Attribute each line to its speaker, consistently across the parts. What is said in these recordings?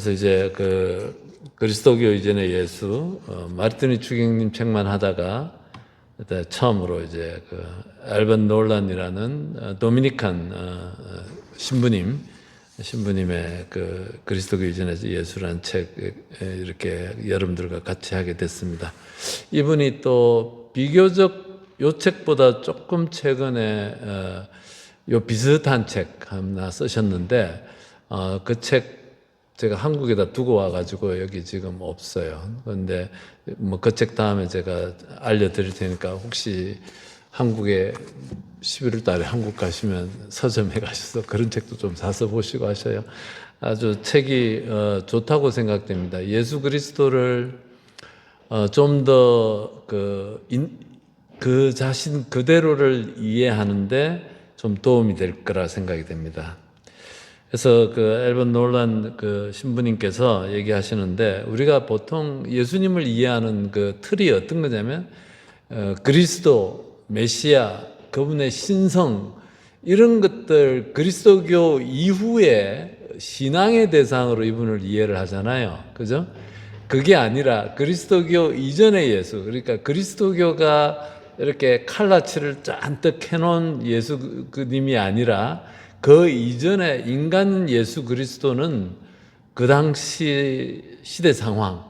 Speaker 1: 그래서 이제 그 그리스도교 이전의 예수 어, 마르티니 추경님 책만 하다가 처음으로 이제 그 앨번 놀란이라는 어, 도미니칸 어, 어, 신부님 신부님의 그 그리스도교 이전의 예수라는 책 에, 이렇게 여러분들과 같이 하게 됐습니다. 이분이 또 비교적 요 책보다 조금 최근에 어, 요 비슷한 책 하나 쓰셨는데 어, 그책 제가 한국에다 두고 와가지고 여기 지금 없어요. 그런데 뭐 그책 다음에 제가 알려드릴 테니까 혹시 한국에 11월 달에 한국 가시면 서점에 가셔서 그런 책도 좀 사서 보시고 하셔요. 아주 책이 어, 좋다고 생각됩니다. 예수 그리스도를 어, 좀더그 그 자신 그대로를 이해하는데 좀 도움이 될 거라 생각이 됩니다. 그래서 그 앨번 놀란 그 신부님께서 얘기하시는데 우리가 보통 예수님을 이해하는 그 틀이 어떤 거냐면 어, 그리스도, 메시아, 그분의 신성 이런 것들 그리스도교 이후에 신앙의 대상으로 이분을 이해를 하잖아요. 그죠? 그게 아니라 그리스도교 이전의 예수, 그러니까 그리스도교가 이렇게 칼라치를 잔뜩 해놓은 예수님이 아니라 그 이전에 인간 예수 그리스도는 그 당시 시대 상황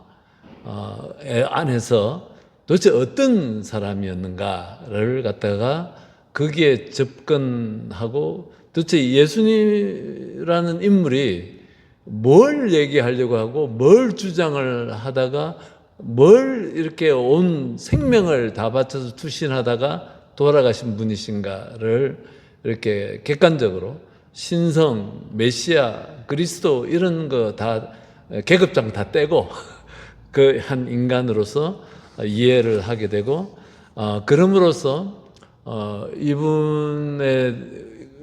Speaker 1: 어, 안에서 도대체 어떤 사람이었는가를 갖다가 거기에 접근하고 도대체 예수님이라는 인물이 뭘 얘기하려고 하고 뭘 주장을 하다가 뭘 이렇게 온 생명을 다 바쳐서 투신하다가 돌아가신 분이신가를 이렇게 객관적으로 신성, 메시아, 그리스도 이런 거 다 계급장 다 떼고 그 한 인간으로서 이해를 하게 되고 어, 그럼으로써 어, 이분의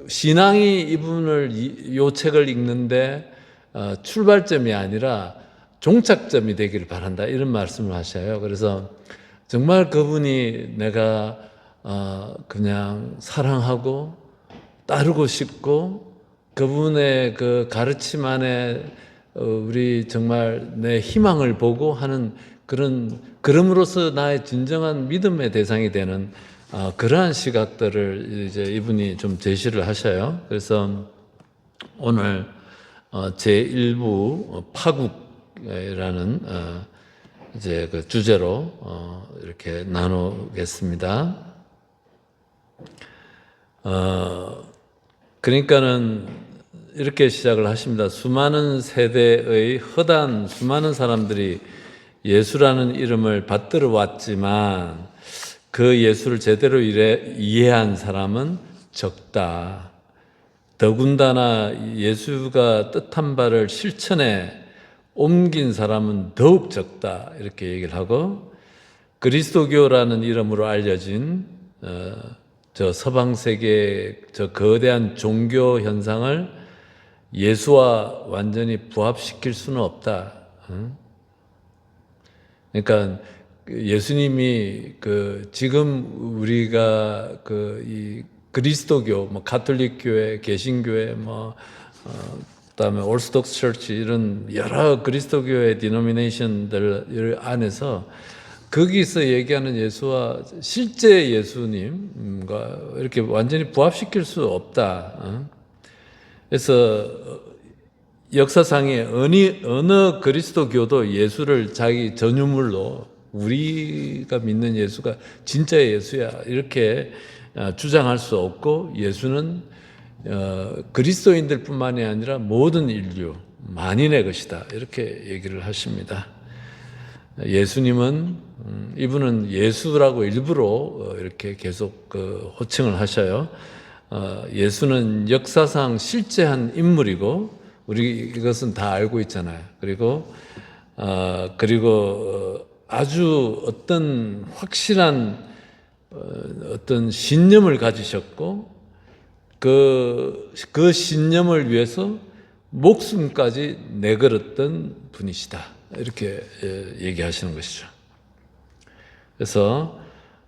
Speaker 1: 신앙이 이분을 이, 요 책을 읽는데 어, 출발점이 아니라 종착점이 되기를 바란다 이런 말씀을 하셔요. 그래서 정말 그분이 내가 어, 그냥 사랑하고 따르고 싶고 그분의 그 가르침 안에 어, 우리 정말 내 희망을 보고 하는 그런 그럼으로써 나의 진정한 믿음의 대상이 되는 어, 그러한 시각들을 이제 이분이 좀 제시를 하셔요. 그래서 오늘 어, 제 1부 파국이라는 이제 그 주제로 이렇게 나누겠습니다. 어, 그러니까는 이렇게 시작을 하십니다. 수많은 세대의 허단 수많은 사람들이 예수라는 이름을 받들어 왔지만 그 예수를 제대로 이해한 사람은 적다. 더군다나 예수가 뜻한 바를 실천에 옮긴 사람은 더욱 적다. 이렇게 얘기를 하고 그리스도교라는 이름으로 알려진 어, 저 서방 세계 저 거대한 종교 현상을 예수와 완전히 부합시킬 수는 없다. 그러니까 예수님이 그 지금 우리가 그 이 그리스도교, 뭐 가톨릭 교회, 개신교회, 뭐 어, 그다음에 올스톡스 처치 이런 여러 그리스도교의 디노미네이션들 안에서 거기서 얘기하는 예수와 실제 예수님과 이렇게 완전히 부합시킬 수 없다. 어? 그래서 역사상의 어느, 어느 그리스도교도 예수를 자기 전유물로 우리가 믿는 예수가 진짜 예수야 이렇게 어, 주장할 수 없고 예수는 어, 그리스도인들 뿐만이 아니라 모든 인류 만인의 것이다 이렇게 얘기를 하십니다. 예수님은 음, 이분은 예수라고 일부러 어, 이렇게 계속 그 호칭을 하셔요. 어, 예수는 역사상 실제한 인물이고 우리 이것은 다 알고 있잖아요. 그리고 어, 그리고 아주 어떤 확실한 어떤 신념을 가지셨고 그, 그 신념을 위해서 목숨까지 내걸었던 분이시다. 이렇게 예, 얘기하시는 것이죠. 그래서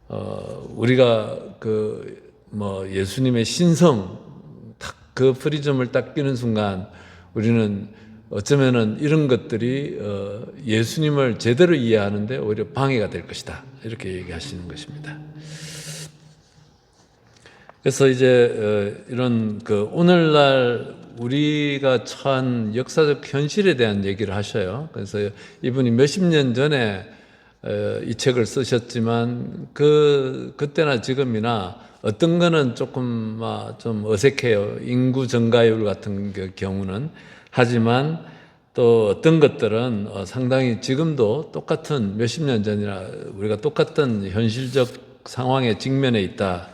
Speaker 1: 어, 우리가 그 뭐 예수님의 신성 딱 그 프리즘을 딱 끼는 순간 우리는 어쩌면은 이런 것들이 어, 예수님을 제대로 이해하는데 오히려 방해가 될 것이다. 이렇게 얘기하시는 것입니다. 그래서 이제 어, 이런 그 오늘날 우리가 처한 역사적 현실에 대한 얘기를 하셔요. 그래서 이분이 몇십 년 전에 어, 이 책을 쓰셨지만 그 그때나 지금이나 어떤 거는 조금 아, 좀 어색해요. 인구 증가율 같은 그 경우는 하지만 또 어떤 것들은 어, 상당히 지금도 똑같은 몇십 년 전이나 우리가 똑같은 현실적 상황에 직면해 있다.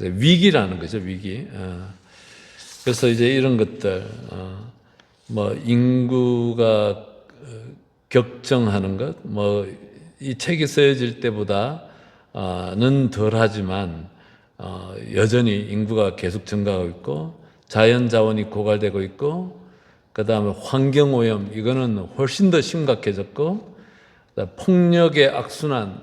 Speaker 1: 위기라는 거죠, 위기. 어. 그래서 이제 이런 것들, 어, 뭐 인구가 어, 격정하는 것, 뭐 이 책이 쓰여질 때보다는 덜하지만 어, 여전히 인구가 계속 증가하고 있고 자연 자원이 고갈되고 있고 그 다음에 환경 오염 이거는 훨씬 더 심각해졌고 폭력의 악순환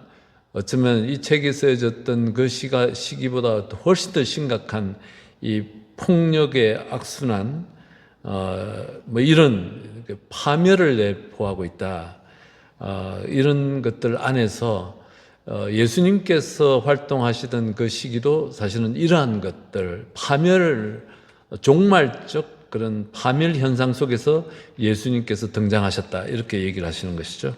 Speaker 1: 어쩌면 이 책이 쓰여졌던 그 시가, 시기보다 훨씬 더 심각한 이 폭력의 악순환, 어, 뭐 이런 파멸을 내포하고 있다. 어, 이런 것들 안에서 어, 예수님께서 활동하시던 그 시기도 사실은 이러한 것들, 파멸, 종말적 그런 파멸 현상 속에서 예수님께서 등장하셨다. 이렇게 얘기를 하시는 것이죠.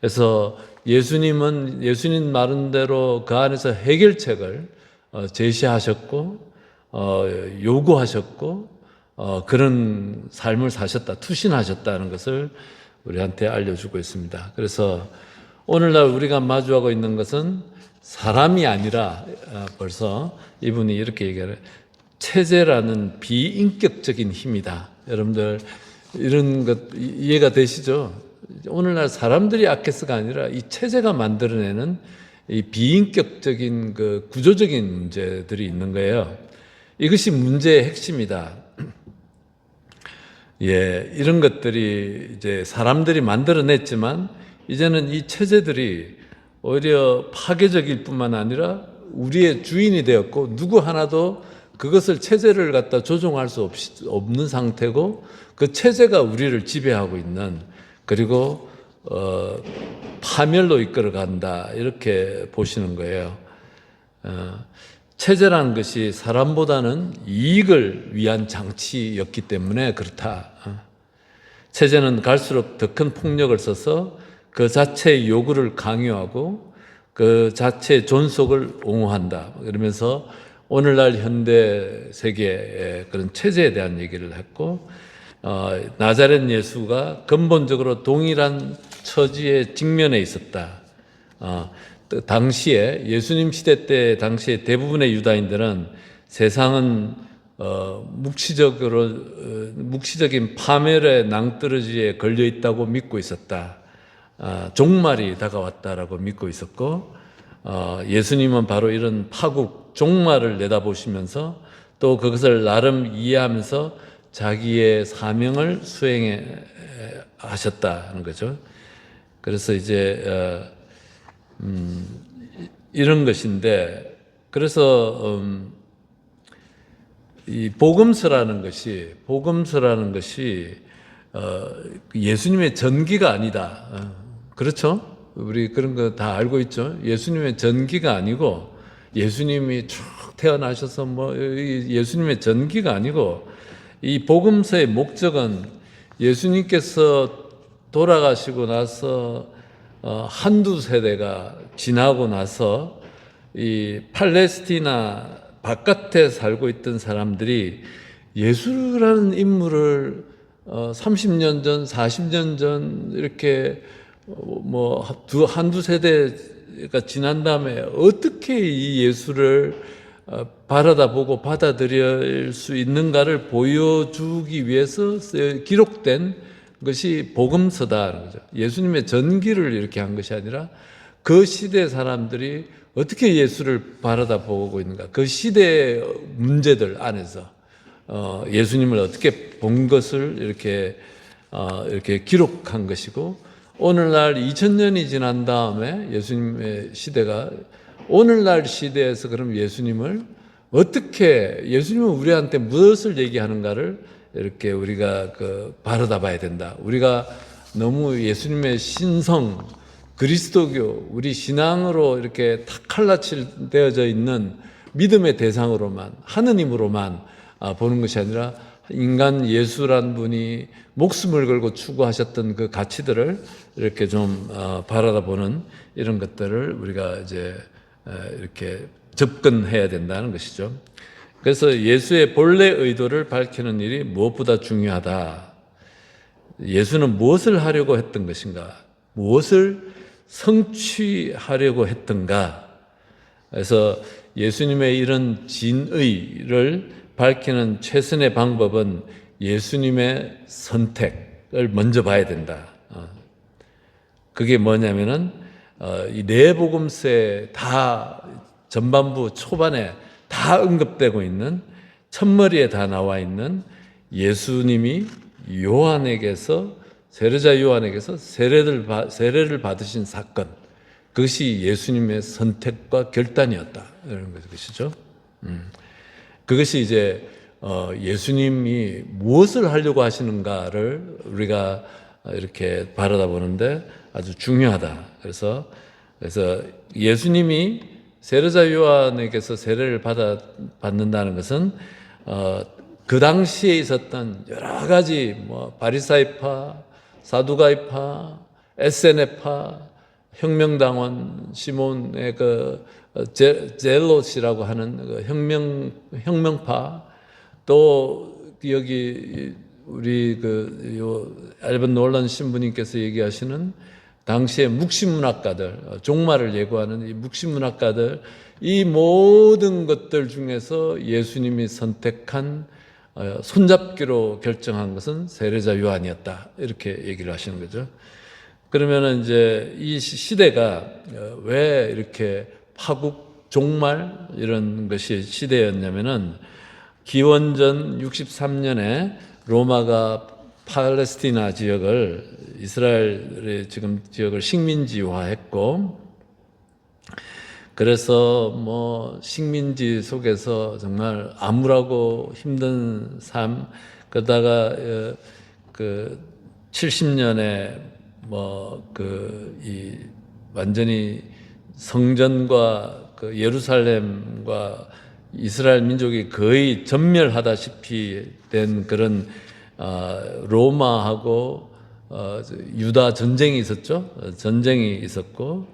Speaker 1: 그래서 예수님은 예수님 나름대로 그 안에서 해결책을 어, 제시하셨고 어, 요구하셨고 어, 그런 삶을 사셨다, 투신하셨다는 것을 우리한테 알려주고 있습니다. 그래서 오늘날 우리가 마주하고 있는 것은 사람이 아니라 벌써 이분이 이렇게 얘기를 체제라는 비인격적인 힘이다. 여러분들 이런 것 이해가 되시죠? 오늘날 사람들이 아케스가 아니라 이 체제가 만들어내는 이 비인격적인 그 구조적인 문제들이 있는 거예요. 이것이 문제의 핵심이다. 예, 이런 것들이 이제 사람들이 만들어냈지만 이제는 이 체제들이 오히려 파괴적일 뿐만 아니라 우리의 주인이 되었고 누구 하나도 그것을 체제를 갖다 조종할 수 없, 없는 상태고 그 체제가 우리를 지배하고 있는 그리고 어, 파멸로 이끌어 간다 이렇게 보시는 거예요. 어, 체제라는 것이 사람보다는 이익을 위한 장치였기 때문에 그렇다. 어. 체제는 갈수록 더 큰 폭력을 써서 그 자체의 요구를 강요하고 그 자체의 존속을 옹호한다. 그러면서 오늘날 현대 세계의 그런 체제에 대한 얘기를 했고 어, 나자렛 예수가 근본적으로 동일한 처지에 직면해 있었다. 어, 당시에 예수님 시대 때 당시에 대부분의 유다인들은 세상은 어, 묵시적으로 어, 묵시적인 파멸의 낭떠러지에 걸려 있다고 믿고 있었다. 아, 종말이 다가왔다라고 믿고 있었고 어, 예수님은 바로 이런 파국 종말을 내다보시면서 또 그것을 나름 이해하면서 자기의 사명을 수행해 하셨다는 거죠. 그래서 이제 어, 음, 이런 것인데 그래서 음, 이 복음서라는 것이 복음서라는 것이 어, 예수님의 전기가 아니다. 어, 그렇죠? 우리 그런 거 다 알고 있죠. 예수님의 전기가 아니고 예수님이 쭉 태어나셔서 뭐 예수님의 전기가 아니고 이 복음서의 목적은 예수님께서 돌아가시고 나서 어, 한두 세대가 지나고 나서 이 팔레스티나 바깥에 살고 있던 사람들이 예수라는 인물을 어, 30년 전, 40년 전 이렇게 어, 뭐 두, 한두 세대가 지난 다음에 어떻게 이 예수를 어, 바라다 보고 받아들일 수 있는가를 보여주기 위해서 기록된 것이 복음서다는 거죠. 예수님의 전기를 이렇게 한 것이 아니라 그 시대 사람들이 어떻게 예수를 바라다 보고 있는가. 그 시대의 문제들 안에서 어, 예수님을 어떻게 본 것을 이렇게 어, 이렇게 기록한 것이고 오늘날 2000년이 지난 다음에 예수님의 시대가 오늘날 시대에서 그럼 예수님을 어떻게 예수님은 우리한테 무엇을 얘기하는가를 이렇게 우리가 그 바라다 봐야 된다. 우리가 너무 예수님의 신성 그리스도교 우리 신앙으로 이렇게 탁 칼라칠 되어져 있는 믿음의 대상으로만 하느님으로만 아, 보는 것이 아니라 인간 예수란 분이 목숨을 걸고 추구하셨던 그 가치들을 이렇게 좀 어, 바라다 보는 이런 것들을 우리가 이제 에, 이렇게 접근해야 된다는 것이죠. 그래서 예수의 본래 의도를 밝히는 일이 무엇보다 중요하다. 예수는 무엇을 하려고 했던 것인가? 무엇을 성취하려고 했던가? 그래서 예수님의 이런 진의를 밝히는 최선의 방법은 예수님의 선택을 먼저 봐야 된다. 어. 그게 뭐냐면은 어, 이네 복음서에 다 전반부 초반에 다 언급되고 있는 첫머리에 다 나와 있는 예수님이 요한에게서 세례자 요한에게서 세례를 받- 세례를 받으신 사건 그것이 예수님의 선택과 결단이었다 이런 것이죠. 음. 그것이 이제 어, 예수님이 무엇을 하려고 하시는가를 우리가 이렇게 바라다 보는데 아주 중요하다. 그래서 그래서 예수님이 세례자 요한에게서 세례를 받아 받는다는 것은 어, 그 당시에 있었던 여러 가지 뭐 바리사이파, 사두가이파, 에세네파, 혁명당원 시몬의 그 어, 제, 젤롯이라고 하는 그 혁명 혁명파 또 여기 우리 그 요 앨번 놀란 신부님께서 얘기하시는 당시의 묵시문학가들 어, 종말을 예고하는 이 묵시문학가들 이 모든 것들 중에서 예수님이 선택한 어, 손잡기로 결정한 것은 세례자 요한이었다 이렇게 얘기를 하시는 거죠. 그러면은 이제 이 시- 시대가 어, 왜 이렇게 파국 종말 이런 것이 시대였냐면은 기원전 63년에 로마가 팔레스티나 지역을 이스라엘의 지금 지역을 식민지화했고 그래서 뭐 식민지 속에서 정말 암울하고 힘든 삶 그러다가 어, 그 70년에 뭐 그 이 완전히 성전과 그 예루살렘과 이스라엘 민족이 거의 전멸하다시피 된 그런 어, 로마하고 어, 유다 전쟁이 있었죠. 어, 전쟁이 있었고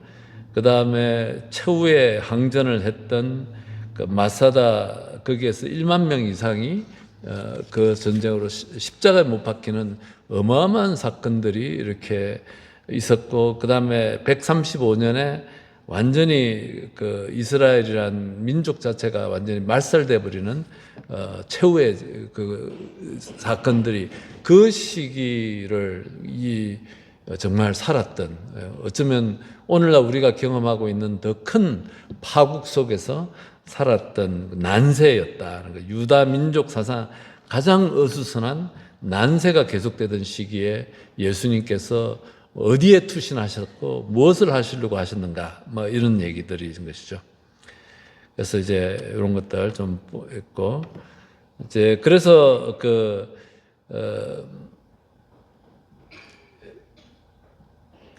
Speaker 1: 그 다음에 최후의 항전을 했던 그 마사다 거기에서 1만 명 이상이 어, 그 전쟁으로 시- 십자가에 못 박히는 어마어마한 사건들이 이렇게 있었고 그 다음에 135년에 완전히 그 이스라엘이란 민족 자체가 완전히 말살돼 버리는 어, 최후의 그 사건들이 그 시기를 이 정말 살았던 예, 어쩌면 오늘날 우리가 경험하고 있는 더 큰 파국 속에서 살았던 난세였다는 거. 유다 민족 사상 가장 어수선한 난세가 계속되던 시기에 예수님께서 어디에 투신하셨고 무엇을 하시려고 하셨는가 뭐 이런 얘기들이 있는 것이죠. 그래서 이제 이런 것들 좀 있고 이제 그래서 그 어,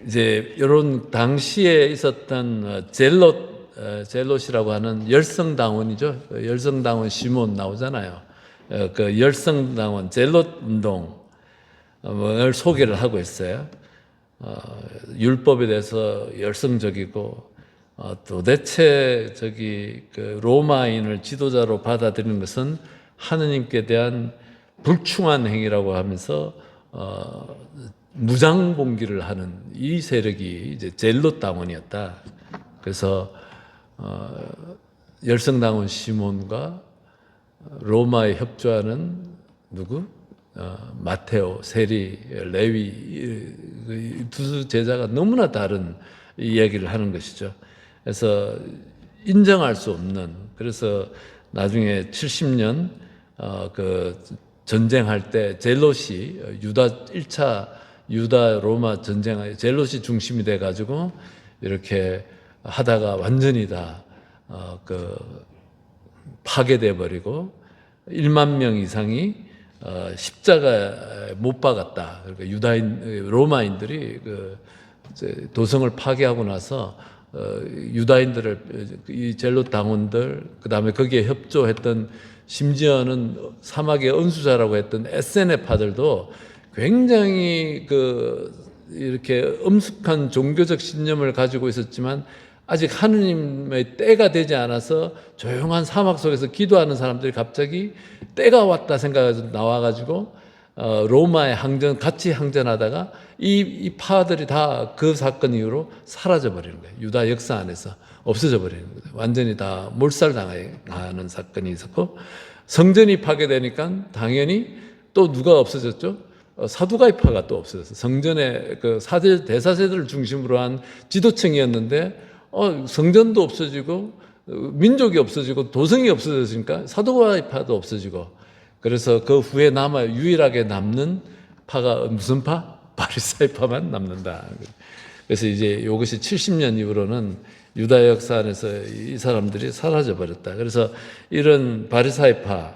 Speaker 1: 이제 이런 당시에 있었던 어, 젤롯 어, 젤롯이라고 하는 열성 당원이죠. 그 열성 당원 시몬 나오잖아요. 어, 그 열성 당원 젤롯 운동을 소개를 하고 있어요. 어, 율법에 대해서 열성적이고 어, 도대체 저기 그 로마인을 지도자로 받아들이는 것은 하느님께 대한 불충한 행위라고 하면서 어, 무장봉기를 하는 이 세력이 이제 젤롯 당원이었다. 그래서 어, 열성 당원 시몬과 로마에 협조하는 누구? 어, 마테오, 세리, 레위 이- 이두 제자가 너무나 다른 이야기를 하는 것이죠. 그래서 인정할 수 없는 그래서 나중에 70년 어, 그 전쟁할 때 젤롯이 어, 유다 1차 유다 로마 전쟁 젤롯이 중심이 돼 가지고 이렇게 하다가 완전히 다그 파괴돼 버리고 1만 명 이상이 어, 십자가에 못 박았다. 그러니까 유다인 로마인들이 그 도성을 파괴하고 나서 어, 유다인들을 이 젤롯 당원들 그다음에 거기에 협조했던 심지어는 사막의 은수자라고 했던 SNF파들도 굉장히 그 이렇게 엄숙한 종교적 신념을 가지고 있었지만 아직 하느님의 때가 되지 않아서 조용한 사막 속에서 기도하는 사람들이 갑자기 때가 왔다 생각해서 나와가지고 어, 로마의 항전 같이 항전하다가 이, 이 파들이 다 그 사건 이후로 사라져 버리는 거예요. 유다 역사 안에서 없어져 버리는 거예요. 완전히 다 몰살당하는 사건이 있었고 성전이 파괴되니까 당연히 또 누가 없어졌죠? 어, 사두가이파가 또 없어졌어요. 성전의 그 사대 대사세들을 중심으로 한 지도층이었는데 어, 성전도 없어지고 어, 민족이 없어지고 도성이 없어졌으니까 사두가이파도 없어지고 그래서 그 후에 남아 유일하게 남는 파가 무슨 파? 바리사이 파만 남는다. 그래서 이제 이것이 70년 이후로는 유다 역사 안에서 이 사람들이 사라져 버렸다. 그래서 이런 바리사이파,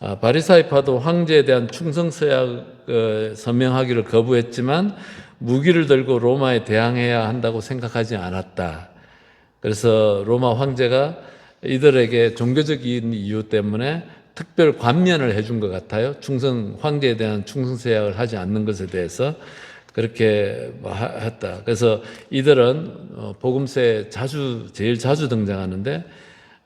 Speaker 1: 아, 바리사이파도 황제에 대한 충성 서약 어, 서명하기를 거부했지만 무기를 들고 로마에 대항해야 한다고 생각하지 않았다. 그래서 로마 황제가 이들에게 종교적인 이유 때문에 특별 관면을 해준 것 같아요. 충성 황제에 대한 충성 서약을 하지 않는 것에 대해서 그렇게 뭐 하- 했다. 그래서 이들은 어, 복음서에 자주 제일 자주 등장하는데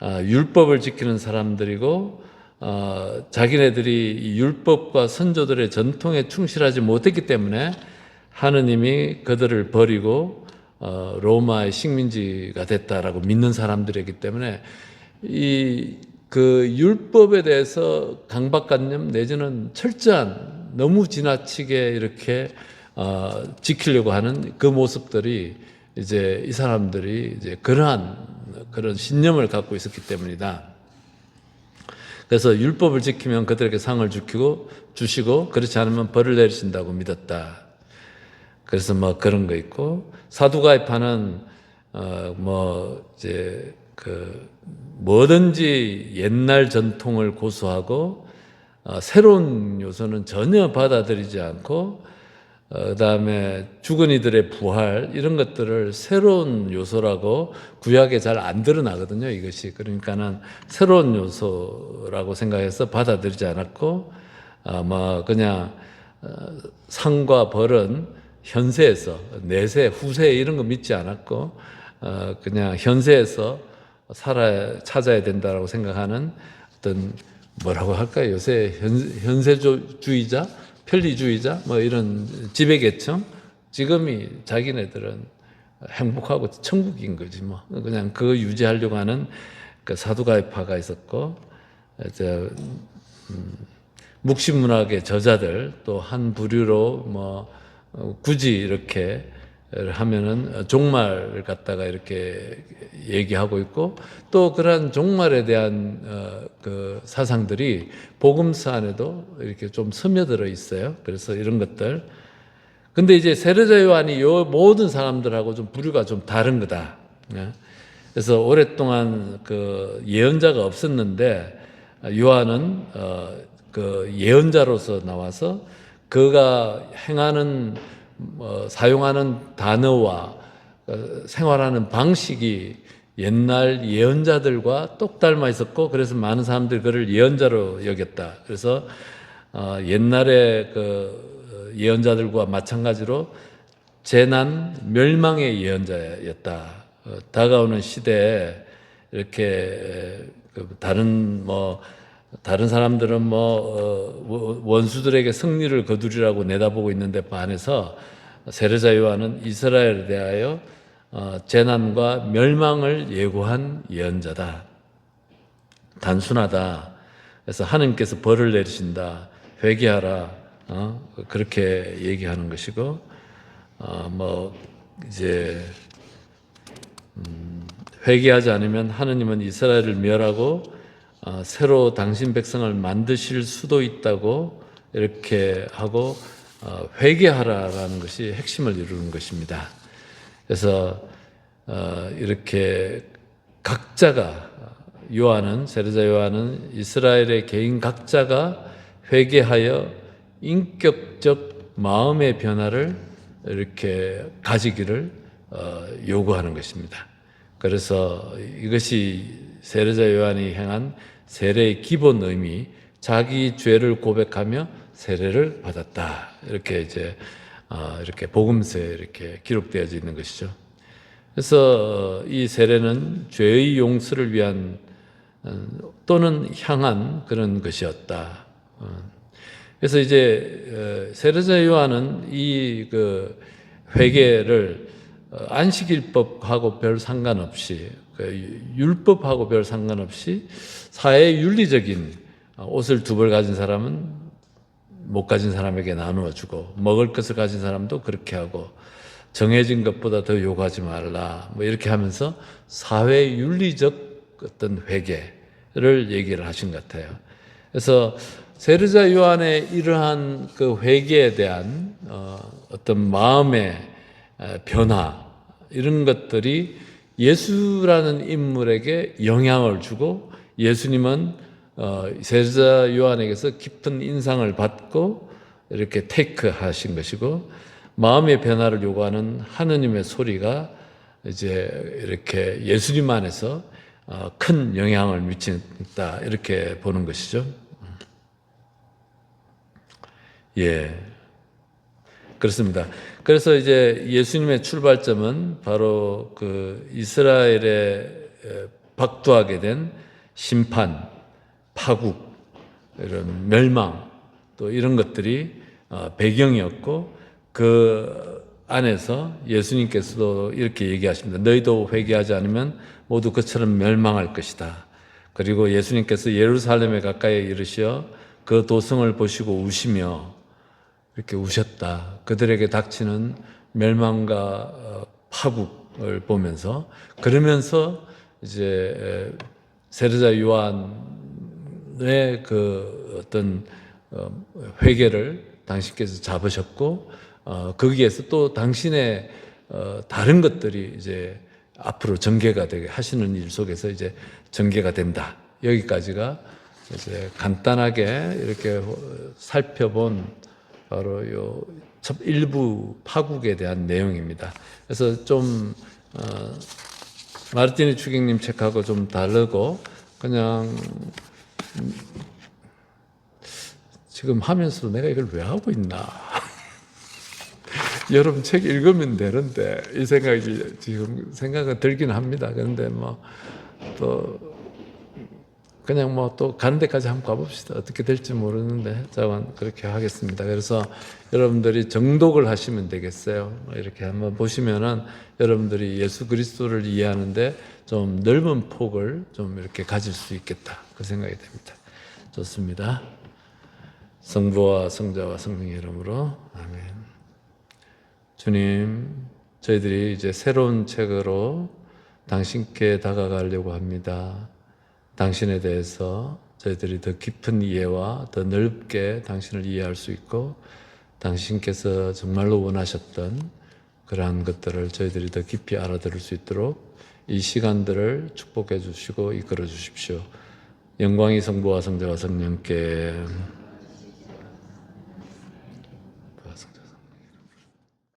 Speaker 1: 아, 율법을 지키는 사람들이고 어, 자기네들이 이 율법과 선조들의 전통에 충실하지 못했기 때문에 하느님이 그들을 버리고 어, 로마의 식민지가 됐다라고 믿는 사람들이기 때문에 이 그 율법에 대해서 강박관념 내지는 철저한 너무 지나치게 이렇게 어, 지키려고 하는 그 모습들이 이제 이 사람들이 이제 그러한 그런 신념을 갖고 있었기 때문이다. 그래서 율법을 지키면 그들에게 상을 주시고 주시고 그렇지 않으면 벌을 내리신다고 믿었다. 그래서 뭐 그런 거 있고 사두가이파는 어뭐 이제 그 뭐든지 옛날 전통을 고수하고 어, 새로운 요소는 전혀 받아들이지 않고 어, 그다음에 죽은 이들의 부활 이런 것들을 새로운 요소라고 구약에 잘 안 드러나거든요. 이것이 그러니까는 새로운 요소라고 생각해서 받아들이지 않았고 아마 그냥 어, 상과 벌은 현세에서 내세 후세 이런 거 믿지 않았고 어, 그냥 현세에서 살아 찾아야 된다라고 생각하는 어떤 뭐라고 할까요? 요새 현, 현세주의자, 편리주의자, 뭐 이런 지배계층 지금이 자기네들은 행복하고 천국인 거지 뭐 그냥 그거 유지하려고 하는 그 사두가이파가 있었고 이제 음, 묵신문학의 저자들 또 한 부류로 뭐 어, 굳이 이렇게 하면은 종말을 갖다가 이렇게 얘기하고 있고 또 그러한 종말에 대한 어, 그 사상들이 복음서 안에도 이렇게 좀 스며들어 있어요. 그래서 이런 것들. 근데 이제 세례자 요한이 요 모든 사람들하고 좀 부류가 좀 다른 거다. 예. 그래서 오랫동안 그 예언자가 없었는데 요한은 어, 그 예언자로서 나와서 그가 행하는 어, 사용하는 단어와 어, 생활하는 방식이 옛날 예언자들과 똑 닮아 있었고 그래서 많은 사람들이 그를 예언자로 여겼다. 그래서 어, 옛날에 그 어, 예언자들과 마찬가지로 재난 멸망의 예언자였다. 어, 다가오는 시대에 이렇게 그 다른 뭐 다른 사람들은 뭐 어, 원수들에게 승리를 거두리라고 내다보고 있는데 반해서 세례자 요한은 이스라엘에 대하여 어, 재난과 멸망을 예고한 예언자다. 단순하다. 그래서 하나님께서 벌을 내리신다. 회개하라. 어? 그렇게 얘기하는 것이고, 어, 뭐 이제 음, 회개하지 않으면 하느님은 이스라엘을 멸하고 어, 새로 당신 백성을 만드실 수도 있다고 이렇게 하고 어, 회개하라라는 것이 핵심을 이루는 것입니다. 그래서 어, 이렇게 각자가 요한은 세례자 요한은 이스라엘의 개인 각자가 회개하여 인격적 마음의 변화를 이렇게 가지기를 어, 요구하는 것입니다. 그래서 이것이 세례자 요한이 행한 세례의 기본 의미, 자기 죄를 고백하며 세례를 받았다. 이렇게 이제 어, 이렇게 복음서에 이렇게 기록되어져 있는 것이죠. 그래서 어, 이 세례는 죄의 용서를 위한 어, 또는 향한 그런 것이었다. 어, 그래서 이제 어, 세례자 요한은 이 그 회개를 어, 안식일법하고 별 상관없이 그 율법하고 별 상관없이 사회 윤리적인 어, 옷을 두 벌 가진 사람은 못 가진 사람에게 나누어 주고 먹을 것을 가진 사람도 그렇게 하고 정해진 것보다 더 요구하지 말라 뭐 이렇게 하면서 사회 윤리적 어떤 회개를 얘기를 하신 것 같아요. 그래서 세르자 요한의 이러한 그 회개에 대한 어, 어떤 마음의 에, 변화 이런 것들이 예수라는 인물에게 영향을 주고 예수님은 어, 세르자 요한에게서 깊은 인상을 받고 이렇게 테이크 하신 것이고 마음의 변화를 요구하는 하느님의 소리가 이제 이렇게 예수님 안에서 어, 큰 영향을 미친다 이렇게 보는 것이죠. 예. 그렇습니다. 그래서 이제 예수님의 출발점은 바로 그 이스라엘에 박두하게 된 심판, 파국, 이런 멸망, 또 이런 것들이 어, 배경이었고 그 안에서 예수님께서도 이렇게 얘기하십니다. 너희도 회개하지 않으면 모두 그처럼 멸망할 것이다. 그리고 예수님께서 예루살렘에 가까이 이르시어 그 도성을 보시고 우시며 이렇게 우셨다. 그들에게 닥치는 멸망과 어, 파국을 보면서 그러면서 이제 세르자 요한의 그 어떤 어, 회개를 당신께서 잡으셨고 어, 거기에서 또 당신의 다른 것들이 이제 앞으로 전개가 되게 하시는 일 속에서 이제 전개가 된다. 여기까지가 이제 간단하게 이렇게 살펴본 바로 요첫 일부 파국에 대한 내용입니다. 그래서 좀 어, 마르티니 추객님 책하고 좀 다르고 그냥 음, 지금 하면서도 내가 이걸 왜 하고 있나? 여러분 책 읽으면 되는데 이 생각이 지금 생각은 들긴 합니다. 그런데 뭐 또 그냥 뭐 또 가는 데까지 한번 가봅시다. 어떻게 될지 모르는데 자만 그렇게 하겠습니다. 그래서 여러분들이 정독을 하시면 되겠어요. 이렇게 한번 보시면은 여러분들이 예수 그리스도를 이해하는데 좀 넓은 폭을 좀 이렇게 가질 수 있겠다. 그 생각이 됩니다. 좋습니다. 성부와 성자와 성령의 이름으로 아멘. 주님, 저희들이 이제 새로운 책으로 당신께 다가가려고 합니다. 당신에 대해서 저희들이 더 깊은 이해와 더 넓게 당신을 이해할 수 있고 당신께서 정말로 원하셨던 그러한 것들을 저희들이 더 깊이 알아들을 수 있도록 이 시간들을 축복해 주시고 이끌어 주십시오. 영광이 성부와 성자와 성령께